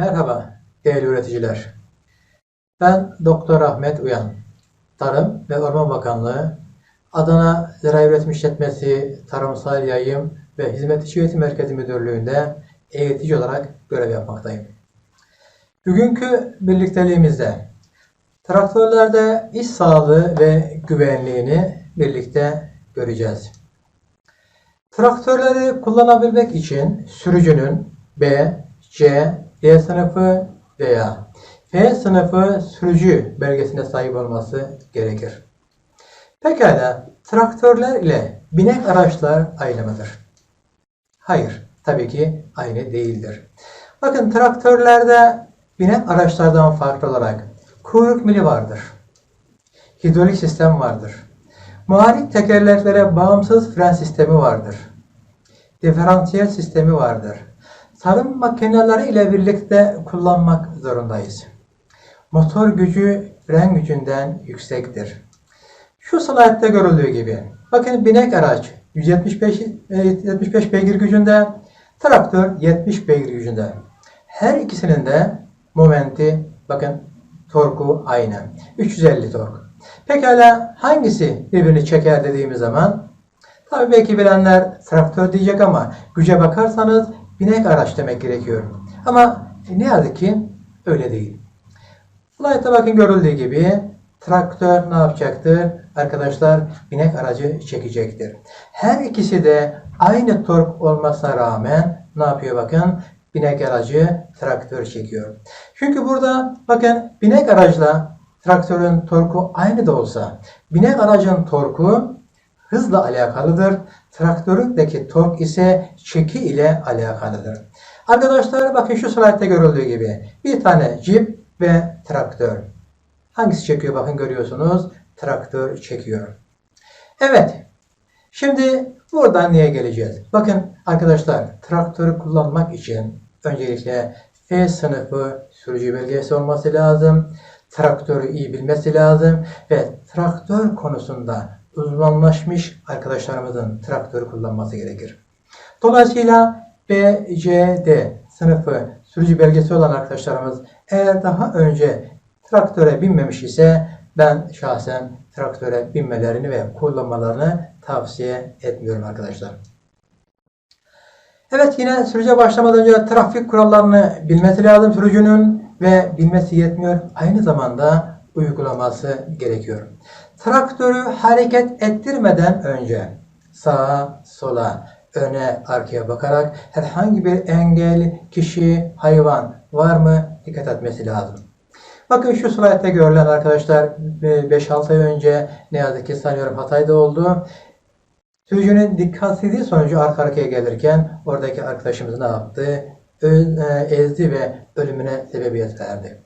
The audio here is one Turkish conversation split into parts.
Merhaba değerli üreticiler. Ben Doktor Ahmet Uyan. Tarım ve Orman Bakanlığı, Adana Ziraat Üretim İşletmesi Tarımsal Yayım ve Hizmet İşi Üretim Merkezi Müdürlüğü'nde eğitici olarak görev yapmaktayım. Bugünkü birlikteliğimizde traktörlerde iş sağlığı ve güvenliğini birlikte göreceğiz. Traktörleri kullanabilmek için sürücünün B, C, D sınıfı veya F sınıfı sürücü belgesine sahip olması gerekir. Pekala traktörler ile binek araçlar aynı mıdır? Hayır, tabii ki aynı değildir. Bakın traktörlerde binek araçlardan farklı olarak kuyruk mili vardır. Hidrolik sistem vardır. Muharrik tekerleklere bağımsız fren sistemi vardır. Diferansiyel sistemi vardır. Tarım makineleri ile birlikte kullanmak zorundayız. Motor gücü fren gücünden yüksektir. Şu slaytta görüldüğü gibi. Bakın binek araç 175 e, 75 beygir gücünde, traktör 70 beygir gücünde. Her ikisinin de momenti bakın torku aynı. 350 tork. Pekala hangisi birbirini çeker dediğimiz zaman tabii belki bilenler traktör diyecek ama güce bakarsanız binek araç demek gerekiyor. Ama ne yazık ki öyle değil. Slaytta bakın görüldüğü gibi traktör ne yapacaktır? Arkadaşlar binek aracı çekecektir. Her ikisi de aynı tork olmasına rağmen ne yapıyor bakın? Binek aracı traktör çekiyor. Çünkü burada bakın binek aracla traktörün torku aynı da olsa binek aracın torku hızla alakalıdır. Traktöründeki tork ise çeki ile alakalıdır. Arkadaşlar bakın şu slaytta görüldüğü gibi bir tane cip ve traktör. Hangisi çekiyor bakın görüyorsunuz. Traktör çekiyor. Evet. Şimdi buradan niye geleceğiz? Bakın arkadaşlar traktörü kullanmak için öncelikle F sınıfı sürücü belgesi olması lazım. Traktörü iyi bilmesi lazım ve traktör konusunda uzmanlaşmış arkadaşlarımızın traktörü kullanması gerekir. Dolayısıyla B, C, D sınıfı sürücü belgesi olan arkadaşlarımız eğer daha önce traktöre binmemiş ise ben şahsen traktöre binmelerini ve kullanmalarını tavsiye etmiyorum arkadaşlar. Evet yine sürüce başlamadan önce trafik kurallarını bilmesi lazım sürücünün ve bilmesi yetmiyor. Aynı zamanda uygulaması gerekiyor. Traktörü hareket ettirmeden önce sağa, sola, öne, arkaya bakarak herhangi bir engel, kişi, hayvan var mı dikkat etmesi lazım. Bakın şu slaytta görülen arkadaşlar 5-6 ay önce ne yazık ki sanıyorum Hatay'da oldu. Sürücünün dikkatsizliği sonucu arka arkaya gelirken oradaki arkadaşımız ne yaptı? E, ezdi ve ölümüne sebebiyet verdi.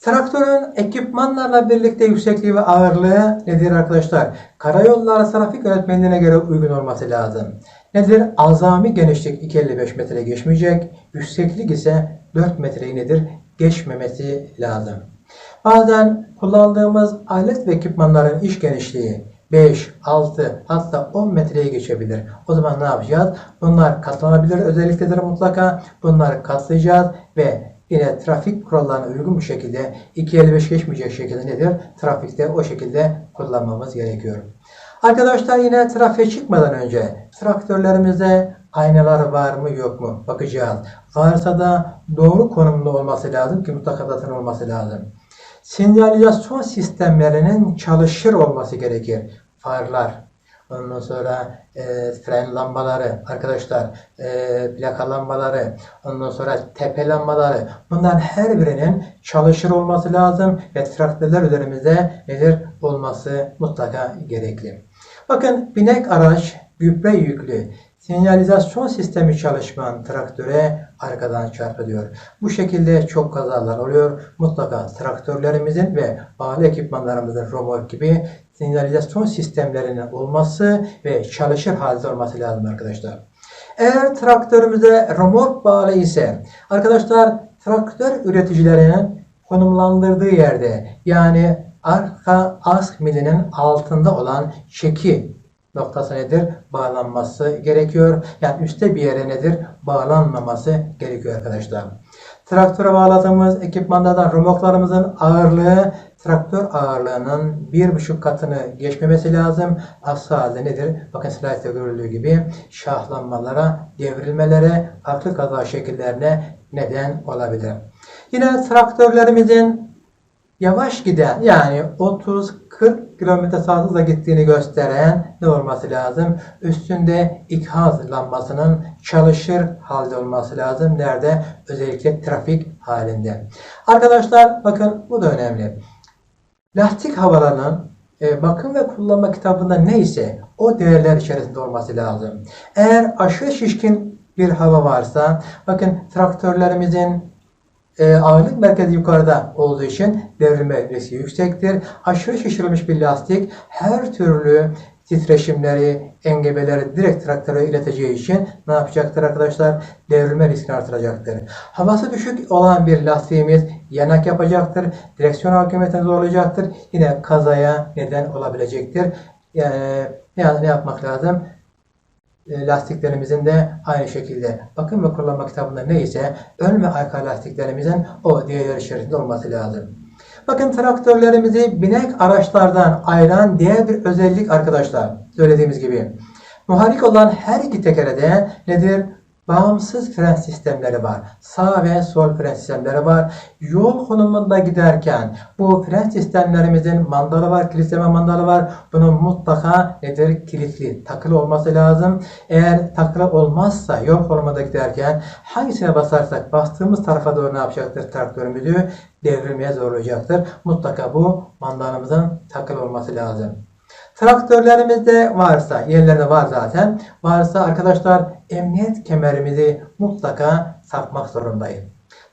Traktörün ekipmanlarla birlikte yüksekliği ve ağırlığı nedir arkadaşlar? Karayolları trafik yönetmeliğine göre uygun olması lazım. Nedir? Azami genişlik 255 metre geçmeyecek. Yükseklik ise 4 metreyi nedir? Geçmemesi lazım. Bazen kullandığımız alet ve ekipmanların iş genişliği 5, 6 hatta 10 metreye geçebilir. O zaman ne yapacağız? Bunlar katlanabilir özelliktedir mutlaka. Bunları katlayacağız ve yine trafik kurallarına uygun bir şekilde 255 geçmeyecek şekilde nedir? Trafikte o şekilde kullanmamız gerekiyor. Arkadaşlar yine trafiğe çıkmadan önce traktörlerimizde aynalar var mı yok mu bakacağız. Varsa da doğru konumda olması lazım ki mutlaka zaten olması lazım. Sinyalizasyon sistemlerinin çalışır olması gerekir. Farlar, ondan sonra e, fren lambaları, arkadaşlar e, plaka lambaları, ondan sonra tepe lambaları bunların her birinin çalışır olması lazım ve traktörler üzerimizde nedir olması mutlaka gerekli. Bakın binek araç gübre yüklü sinyalizasyon sistemi çalışman traktöre arkadan çarpılıyor. Bu şekilde çok kazalar oluyor. Mutlaka traktörlerimizin ve bağlı ekipmanlarımızın romork gibi sinyalizasyon sistemlerinin olması ve çalışır halde olması lazım arkadaşlar. Eğer traktörümüze romork bağlı ise arkadaşlar traktör üreticilerinin konumlandırdığı yerde yani arka ask milinin altında olan çeki noktası nedir? Bağlanması gerekiyor. Yani üstte bir yere nedir? Bağlanmaması gerekiyor arkadaşlar. Traktöre bağladığımız ekipmanlardan römorklarımızın ağırlığı traktör ağırlığının bir buçuk katını geçmemesi lazım. Aksi halde nedir? Bakın slaytta görüldüğü gibi şahlanmalara, devrilmelere, farklı kaza şekillerine neden olabilir. Yine traktörlerimizin yavaş giden yani 30-40 km saat hızla gittiğini gösteren ne olması lazım? Üstünde ikaz lambasının çalışır halde olması lazım. Nerede? Özellikle trafik halinde. Arkadaşlar bakın bu da önemli. Lastik havalarının e, bakım ve kullanma kitabında neyse o değerler içerisinde olması lazım. Eğer aşırı şişkin bir hava varsa bakın traktörlerimizin e, ağırlık merkezi yukarıda olduğu için devrilme riski yüksektir. Aşırı şişirilmiş bir lastik her türlü titreşimleri, engebeleri direkt traktöre ileteceği için ne yapacaktır arkadaşlar? Devrilme riskini artıracaktır. Havası düşük olan bir lastiğimiz yanak yapacaktır. Direksiyon hakimiyetini zorlayacaktır. Yine kazaya neden olabilecektir. Yani, yani ne yapmak lazım? E, lastiklerimizin de aynı şekilde bakım ve kullanma kitabında neyse ön ve arka lastiklerimizin o diğerleri içerisinde olması lazım. Bakın traktörlerimizi binek araçlardan ayıran diğer bir özellik arkadaşlar. Söylediğimiz gibi. Muharrik olan her iki tekere de nedir? Bağımsız fren sistemleri var. Sağ ve sol fren sistemleri var. Yol konumunda giderken bu fren sistemlerimizin mandalı var, kilitleme mandalı var. Bunun mutlaka nedir? Kilitli, takılı olması lazım. Eğer takılı olmazsa yol konumunda giderken hangisine basarsak bastığımız tarafa doğru ne yapacaktır traktörümüzü? Devrilmeye zorlayacaktır. Mutlaka bu mandalımızın takılı olması lazım. Traktörlerimizde varsa, yerlerinde var zaten. Varsa arkadaşlar emniyet kemerimizi mutlaka takmak zorundayız.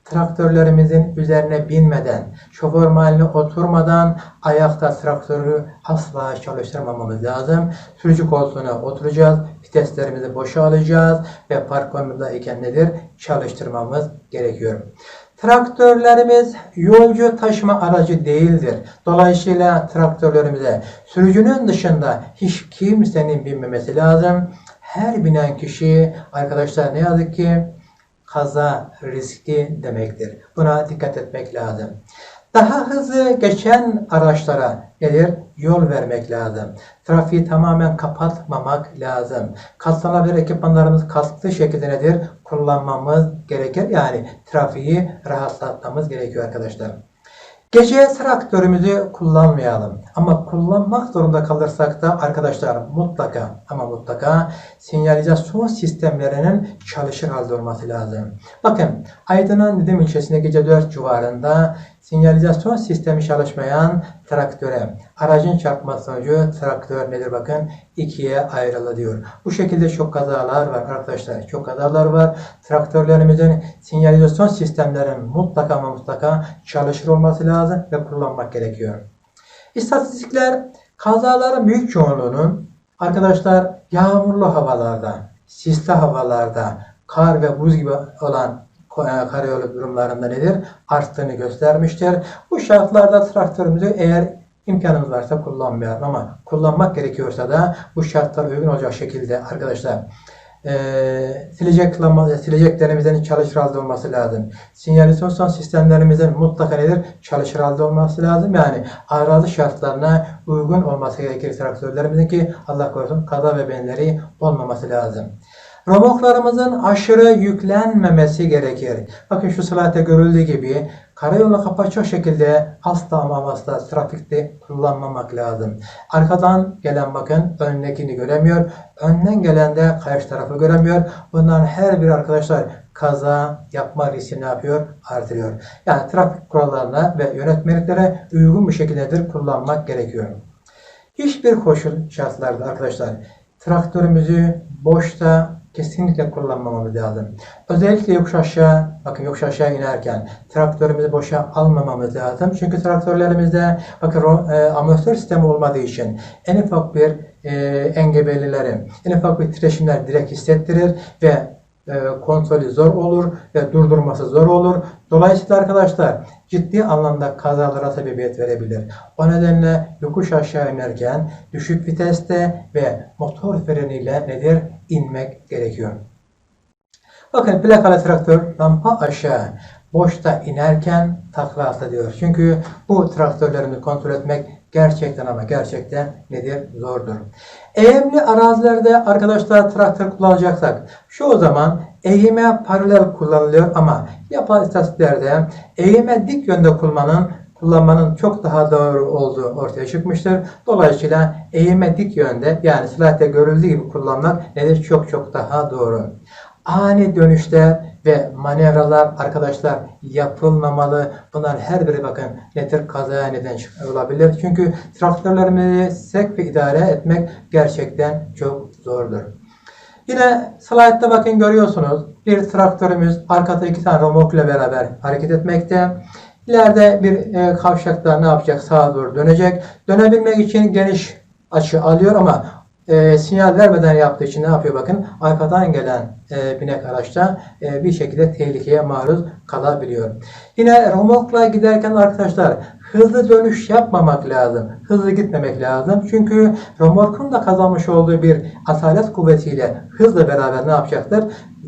Traktörlerimizin üzerine binmeden, şoför mahaline oturmadan ayakta traktörü asla çalıştırmamamız lazım. Sürücü koltuğuna oturacağız, viteslerimizi boşa alacağız ve park konumunda iken nedir? Çalıştırmamız gerekiyor. Traktörlerimiz yolcu taşıma aracı değildir. Dolayısıyla traktörlerimize sürücünün dışında hiç kimsenin binmemesi lazım. Her binen kişi arkadaşlar ne yazık ki kaza riski demektir. Buna dikkat etmek lazım. Daha hızlı geçen araçlara nedir? Yol vermek lazım. Trafiği tamamen kapatmamak lazım. Katlanabilir ekipmanlarımız kasklı şekilde nedir? Kullanmamız gerekir. Yani trafiği rahatlatmamız gerekiyor arkadaşlar. Gece traktörümüzü kullanmayalım. Ama kullanmak zorunda kalırsak da arkadaşlar mutlaka ama mutlaka sinyalizasyon sistemlerinin çalışır halde olması lazım. Bakın Aydın'ın Didim ilçesinde gece 4 civarında sinyalizasyon sistemi çalışmayan traktöre aracın çarpması sonucu traktör nedir bakın ikiye ayrıldı diyor. Bu şekilde çok kazalar var arkadaşlar. Çok kazalar var. Traktörlerimizin sinyalizasyon sistemlerinin mutlaka ama mutlaka çalışır olması lazım ve kullanmak gerekiyor. İstatistikler kazaların büyük çoğunluğunun arkadaşlar yağmurlu havalarda, sisli havalarda, kar ve buz gibi olan karayolu durumlarında nedir? Arttığını göstermiştir. Bu şartlarda traktörümüzü eğer imkanımız varsa kullanmayalım ama kullanmak gerekiyorsa da bu şartlara uygun olacak şekilde arkadaşlar e, silecek, sileceklerimizin çalışır halde olması lazım. Sinyalizasyon sistemlerimizin mutlaka nedir? Çalışır halde olması lazım. Yani arazi şartlarına uygun olması gerekir traktörlerimizin ki Allah korusun kaza ve benzeri olmaması lazım. Romoklarımızın aşırı yüklenmemesi gerekir. Bakın şu slaytta görüldüğü gibi karayolu kapatacak şekilde asla ama asla trafikte kullanmamak lazım. Arkadan gelen bakın öndekini göremiyor. Önden gelen de karşı tarafı göremiyor. Bunların her bir arkadaşlar kaza yapma riskini yapıyor? Artırıyor. Yani trafik kurallarına ve yönetmeliklere uygun bir şekildedir kullanmak gerekiyor. Hiçbir koşul şartlarda arkadaşlar traktörümüzü boşta kesinlikle kullanmamamız lazım. Özellikle yokuş aşağı, bakın yokuş aşağı inerken traktörümüzü boşa almamamız lazım. Çünkü traktörlerimizde bakın e, amortisör sistemi olmadığı için en ufak bir e, engebelileri, en ufak bir titreşimler direkt hissettirir ve kontrolü zor olur ve durdurması zor olur. Dolayısıyla arkadaşlar ciddi anlamda kazalara sebebiyet verebilir. O nedenle yokuş aşağı inerken düşük viteste ve motor freniyle nedir? inmek gerekiyor. Bakın plakalı traktör rampa aşağı boşta inerken takla atla diyor. Çünkü bu traktörlerimizi kontrol etmek gerçekten ama gerçekten nedir? Zordur. Eğimli arazilerde arkadaşlar traktör kullanacaksak çoğu zaman eğime paralel kullanılıyor ama yapay istatistiklerde eğime dik yönde kullanmanın kullanmanın çok daha doğru olduğu ortaya çıkmıştır. Dolayısıyla eğime dik yönde yani slaytta görüldüğü gibi kullanmak nedir? Çok çok daha doğru. Ani dönüşler ve manevralar arkadaşlar yapılmamalı. Bunlar her biri bakın nedir? Kazaya neden olabilir. Çünkü traktörlerimizi sevk ve idare etmek gerçekten çok zordur. Yine slaytta bakın görüyorsunuz bir traktörümüz arkada iki tane romorkla beraber hareket etmekte. İleride bir e, kavşakta ne yapacak? Sağa doğru dönecek. Dönebilmek için geniş açı alıyor ama e, sinyal vermeden yaptığı için ne yapıyor bakın? Arkadan gelen e, binek araçta e, bir şekilde tehlikeye maruz kalabiliyor. Yine romorkla giderken arkadaşlar hızlı dönüş yapmamak lazım. Hızlı gitmemek lazım. Çünkü romorkun da kazanmış olduğu bir asalet kuvvetiyle hızla beraber ne yapacaktır?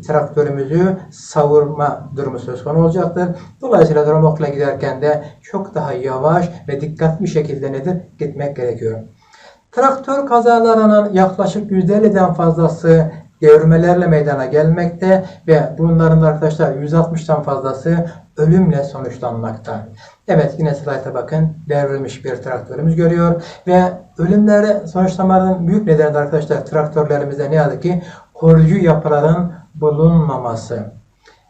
Traktörümüzü savurma durumu söz konusu olacaktır. Dolayısıyla romorkla giderken de çok daha yavaş ve dikkatli şekilde nedir? Gitmek gerekiyor. Traktör kazalarının yaklaşık %50'den fazlası devirmelerle meydana gelmekte ve bunların da arkadaşlar 160'tan fazlası ölümle sonuçlanmakta. Evet yine slayta bakın devrilmiş bir traktörümüz görüyor ve ölümlere sonuçlanmanın büyük nedeni de arkadaşlar traktörlerimizde ne yazık ki koruyucu yapıların bulunmaması.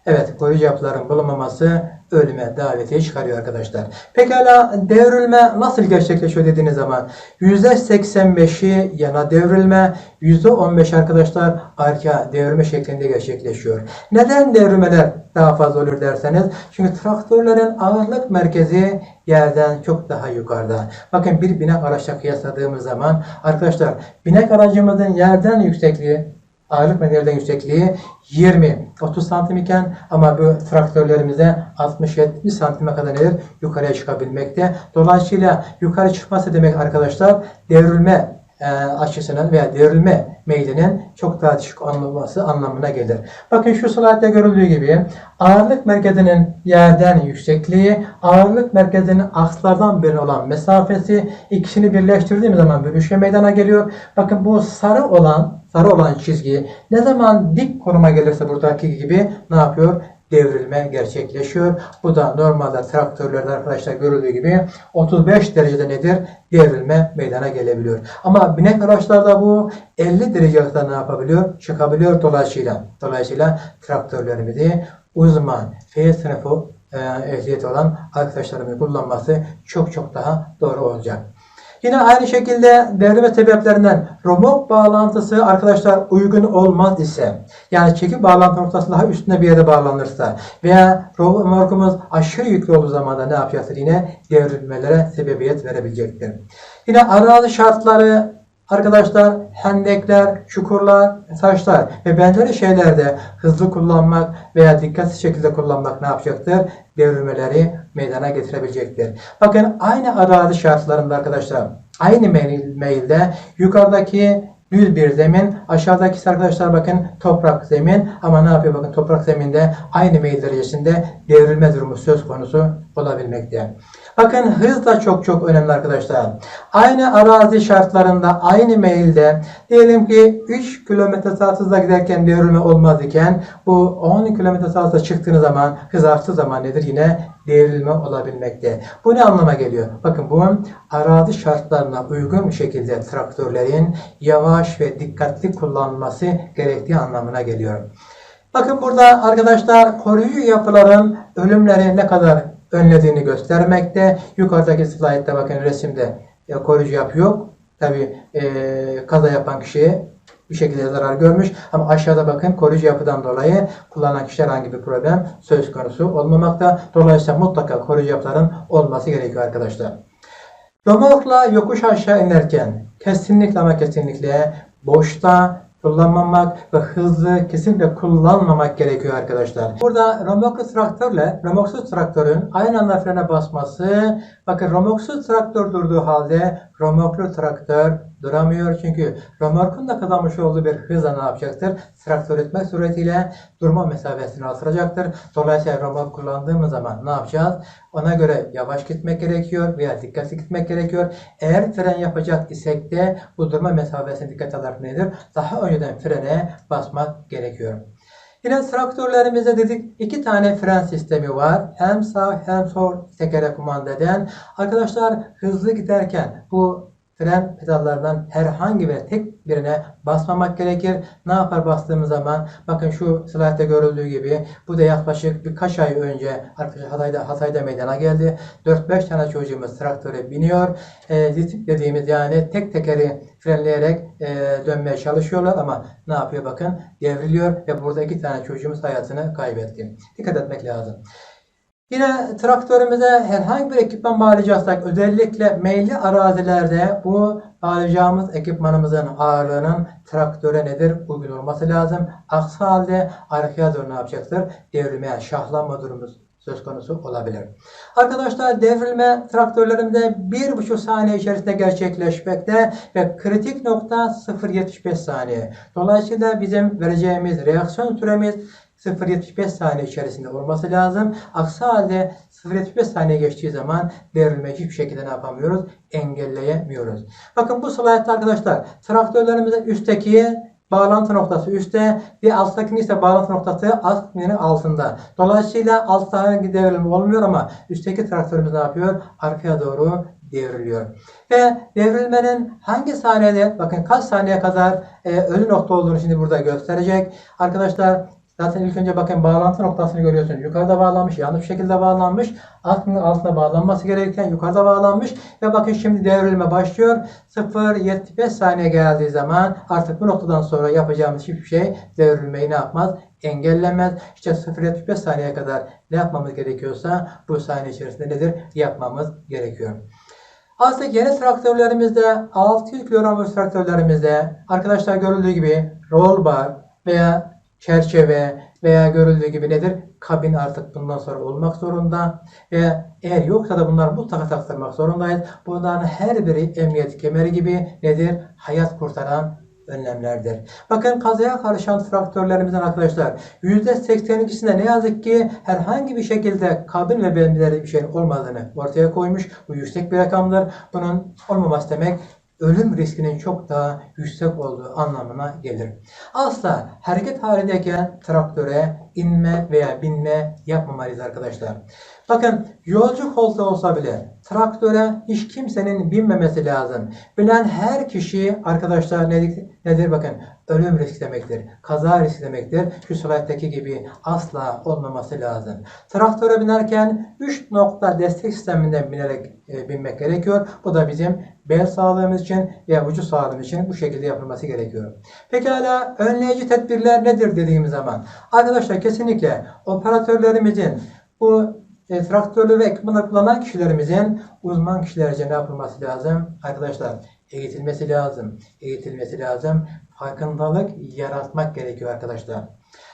Evet koruyucu yapıların bulunmaması ölüme davetiye çıkarıyor arkadaşlar. Pekala devrilme nasıl gerçekleşiyor dediğiniz zaman %85'i yana devrilme, %15 arkadaşlar arka devrilme şeklinde gerçekleşiyor. Neden devrilmeler daha fazla olur derseniz çünkü traktörlerin ağırlık merkezi yerden çok daha yukarıda. Bakın bir binek araçla kıyasladığımız zaman arkadaşlar binek aracımızın yerden yüksekliği ağırlık merkezden yüksekliği 20-30 santim iken ama bu traktörlerimize 60-70 santime kadar nedir? Yukarıya çıkabilmekte. Dolayısıyla yukarı çıkması demek arkadaşlar devrilme e, açısının veya devrilme meylinin çok daha düşük olması anlamına gelir. Bakın şu slaytta görüldüğü gibi ağırlık merkezinin yerden yüksekliği, ağırlık merkezinin akslardan birine olan mesafesi ikisini birleştirdiğimiz zaman bölüşme meydana geliyor. Bakın bu sarı olan sarı olan çizgi ne zaman dik konuma gelirse buradaki gibi ne yapıyor? devrilme gerçekleşiyor. Bu da normalde traktörlerde arkadaşlar görüldüğü gibi 35 derecede nedir? Devrilme meydana gelebiliyor. Ama binek araçlarda bu 50 derecede ne yapabiliyor? Çıkabiliyor dolayısıyla. Dolayısıyla traktörlerimizi uzman F sınıfı e, ehliyeti olan arkadaşlarımızın kullanması çok çok daha doğru olacak. Yine aynı şekilde devrilme sebeplerinden romok bağlantısı arkadaşlar uygun olmaz ise yani çeki bağlantı noktası daha üstüne bir yere bağlanırsa veya romokumuz aşırı yüklü olduğu zaman da ne yapacaktır? Yine devrilmelere sebebiyet verebilecektir. Yine arazi şartları Arkadaşlar hendekler, çukurlar, taşlar ve benzeri şeylerde hızlı kullanmak veya dikkatsiz şekilde kullanmak ne yapacaktır? Devrilmeleri meydana getirebilecektir. Bakın aynı arazi şartlarında arkadaşlar aynı mail, mailde yukarıdaki düz bir zemin. Aşağıdaki arkadaşlar bakın toprak zemin. Ama ne yapıyor bakın toprak zeminde aynı mail derecesinde devrilme durumu söz konusu olabilmekte. Bakın hız da çok çok önemli arkadaşlar. Aynı arazi şartlarında aynı mailde diyelim ki 3 km saat hızla giderken devrilme olmaz iken bu 10 km saat çıktığınız zaman hız arttığı zaman nedir? Yine devrilme olabilmekte. Bu ne anlama geliyor? Bakın bu arazi şartlarına uygun bir şekilde traktörlerin yavaş ve dikkatli kullanılması gerektiği anlamına geliyor. Bakın burada arkadaşlar koruyucu yapıların ölümleri ne kadar önlediğini göstermekte. Yukarıdaki slaytta bakın resimde e, koruyucu yapı yok. Tabi e, kaza yapan kişiye bir şekilde zarar görmüş. Ama aşağıda bakın koruyucu yapıdan dolayı kullanan kişiler herhangi bir problem söz konusu olmamakta. Dolayısıyla mutlaka koruyucu yapıların olması gerekiyor arkadaşlar. Romorkla yokuş aşağı inerken kesinlikle ama kesinlikle boşta kullanmamak ve hızlı kesinlikle kullanmamak gerekiyor arkadaşlar. Burada romoklu traktörle romoksuz traktörün aynı anda frene basması bakın romoksuz traktör durduğu halde Römorklu traktör duramıyor çünkü römorkun da kazanmış olduğu bir hızla ne yapacaktır? Traktör etmek suretiyle durma mesafesini artıracaktır. Dolayısıyla römork kullandığımız zaman ne yapacağız? Ona göre yavaş gitmek gerekiyor veya dikkatli gitmek gerekiyor. Eğer fren yapacak isek de bu durma mesafesine dikkat alarak nedir? Daha önceden frene basmak gerekiyor. Yine traktörlerimizde dedik iki tane fren sistemi var. Hem sağ hem sol tekere kumanda eden. Arkadaşlar hızlı giderken bu fren pedallarından herhangi bir tek birine basmamak gerekir. Ne yapar bastığımız zaman? Bakın şu slaytta görüldüğü gibi bu da yaklaşık birkaç ay önce Hatay'da, Hatay'da meydana geldi. 4-5 tane çocuğumuz traktöre biniyor. E, zip dediğimiz yani tek tekeri frenleyerek e, dönmeye çalışıyorlar ama ne yapıyor bakın devriliyor ve burada iki tane çocuğumuz hayatını kaybetti. Dikkat etmek lazım. Yine traktörümüze herhangi bir ekipman bağlayacaksak özellikle meyilli arazilerde bu bağlayacağımız ekipmanımızın ağırlığının traktöre nedir? Uygun olması lazım. Aksi halde arkaya doğru ne yapacaktır? Devrilmeye, şahlanma durumu söz konusu olabilir. Arkadaşlar devrilme traktörlerimizde 1,5 saniye içerisinde gerçekleşmekte ve kritik nokta 0.75 saniye. Dolayısıyla bizim vereceğimiz reaksiyon süremiz 0.75 saniye içerisinde olması lazım. Aksi halde 0.75 saniye geçtiği zaman devrilmeyi hiçbir şekilde ne yapamıyoruz? Engelleyemiyoruz. Bakın bu slaytta arkadaşlar traktörlerimizin üstteki bağlantı noktası üstte ve alttakinin ise bağlantı noktası altının altında. Dolayısıyla altta devrilme olmuyor ama üstteki traktörümüz ne yapıyor? Arkaya doğru devriliyor. Ve devrilmenin hangi saniyede bakın kaç saniye kadar e, ölü nokta olduğunu şimdi burada gösterecek. Arkadaşlar Zaten ilk önce bakın bağlantı noktasını görüyorsunuz. Yukarıda bağlanmış, yanlış şekilde bağlanmış. Altının altına bağlanması gerekirken yukarıda bağlanmış. Ve bakın şimdi devrilme başlıyor. 0.75 saniye geldiği zaman artık bu noktadan sonra yapacağımız hiçbir şey devrilmeyi ne yapmaz? Engellemez. İşte 0.75 saniye kadar ne yapmamız gerekiyorsa bu saniye içerisinde nedir? Yapmamız gerekiyor. Aslında yeni traktörlerimizde 600 kilogram traktörlerimizde arkadaşlar görüldüğü gibi roll bar veya çerçeve veya görüldüğü gibi nedir? Kabin artık bundan sonra olmak zorunda. Ve eğer yoksa da bunları mutlaka taktırmak zorundayız. Bunların her biri emniyet kemeri gibi nedir? Hayat kurtaran önlemlerdir. Bakın kazaya karışan traktörlerimizden arkadaşlar %82'sinde ne yazık ki herhangi bir şekilde kabin ve benzeri bir şeyin olmadığını ortaya koymuş. Bu yüksek bir rakamdır. Bunun olmaması demek ölüm riskinin çok daha yüksek olduğu anlamına gelir. Asla hareket halindeyken traktöre inme veya binme yapmamalıyız arkadaşlar. Bakın yolcu koltuğu olsa bile traktöre hiç kimsenin binmemesi lazım. Bilen her kişi arkadaşlar nedir, nedir bakın ölüm risk demektir. Kaza risk demektir. Şu slayttaki gibi asla olmaması lazım. Traktöre binerken 3 nokta destek sisteminden binerek e, binmek gerekiyor. Bu da bizim bel sağlığımız için veya vücut sağlığımız için bu şekilde yapılması gerekiyor. Pekala önleyici tedbirler nedir dediğimiz zaman arkadaşlar kesinlikle operatörlerimizin bu e, traktörlü ve ekipmanı kullanan kişilerimizin uzman kişilerce ne yapılması lazım? Arkadaşlar eğitilmesi lazım. Eğitilmesi lazım. Farkındalık yaratmak gerekiyor arkadaşlar.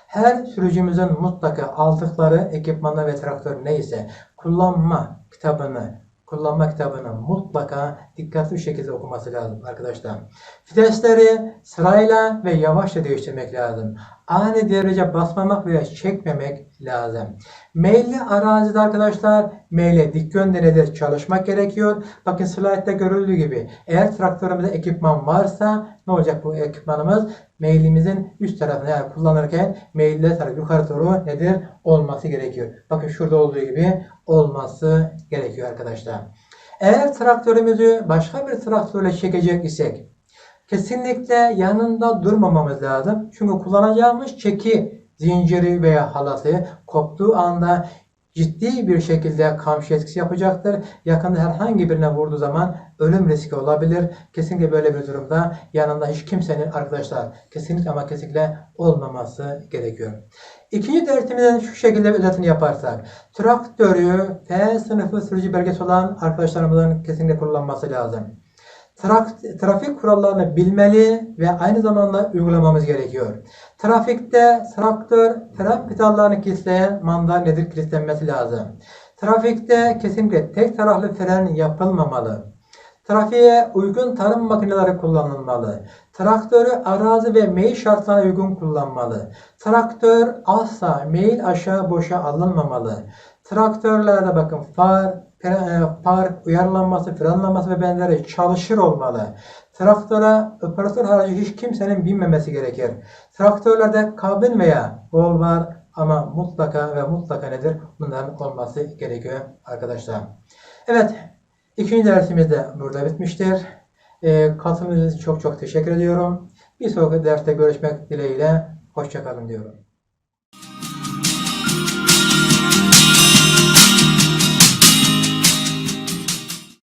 Her sürücümüzün mutlaka aldıkları ekipmanı ve traktör neyse kullanma kitabını kullanma kitabını mutlaka dikkatli bir şekilde okuması lazım arkadaşlar. Vitesleri sırayla ve yavaşça değiştirmek lazım. Ani derece basmamak veya çekmemek lazım. Meyilli arazide arkadaşlar meyle dik yönde çalışmak gerekiyor. Bakın slaytta görüldüğü gibi eğer traktörümüzde ekipman varsa ne olacak bu ekipmanımız? Meylimizin üst tarafını yani kullanırken meyilli taraf yukarı doğru nedir? Olması gerekiyor. Bakın şurada olduğu gibi olması gerekiyor arkadaşlar. Eğer traktörümüzü başka bir traktörle çekecek isek kesinlikle yanında durmamamız lazım. Çünkü kullanacağımız çeki zinciri veya halatı koptuğu anda ciddi bir şekilde kamçı etkisi yapacaktır. Yakında herhangi birine vurduğu zaman ölüm riski olabilir. Kesinlikle böyle bir durumda yanında hiç kimsenin arkadaşlar kesinlikle ama kesinlikle olmaması gerekiyor. İkinci dersimizin şu şekilde bir özetini yaparsak traktörü T sınıfı sürücü belgesi olan arkadaşlarımızın kesinlikle kullanması lazım. Trafik kurallarını bilmeli ve aynı zamanda uygulamamız gerekiyor. Trafikte traktör fren pedallarını kilitleyen manda nedir kilitlenmesi lazım. Trafikte kesinlikle tek taraflı fren yapılmamalı. Trafiğe uygun tarım makineleri kullanılmalı. Traktörü arazi ve meyil şartlarına uygun kullanmalı. Traktör asla meyil aşağı boşa alınmamalı. Traktörlerde bakın far, e, park, uyarlanması, frenlenmesi ve benzeri çalışır olmalı. Traktöre operatör harici hiç kimsenin binmemesi gerekir. Traktörlerde kabin veya kol var ama mutlaka ve mutlaka nedir? Bunların olması gerekiyor arkadaşlar. Evet, ikinci dersimiz de burada bitmiştir. Ee, katılımınız için çok çok teşekkür ediyorum. Bir sonraki derste görüşmek dileğiyle. Hoşçakalın diyorum.